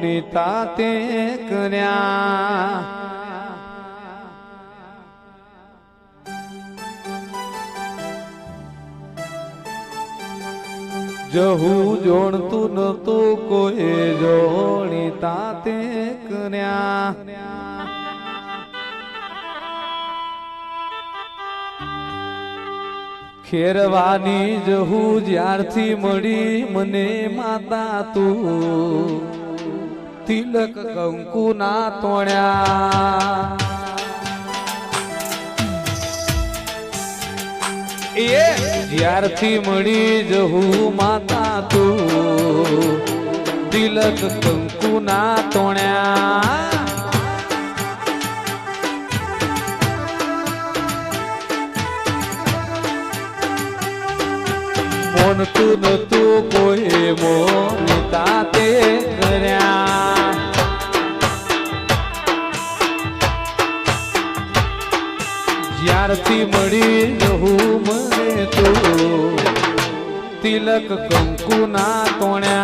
નીતા તે કર્યા જહું જોણતું નતું કોઈ જોણી તાતે કર્યા ખેરવાની જહુ જ્યારથી મળી મને માતા તું. તિલક કંકુ ના તોણ્યા. એ જ્યારથી મળી જહું માતા તું, તિલક કંકુ ના તોણ્યા. મોનતું નતું કોઈ મોનતા. જ્યારથી મળી જહું મને તો. તિલક કંકુ ના તોણ્યા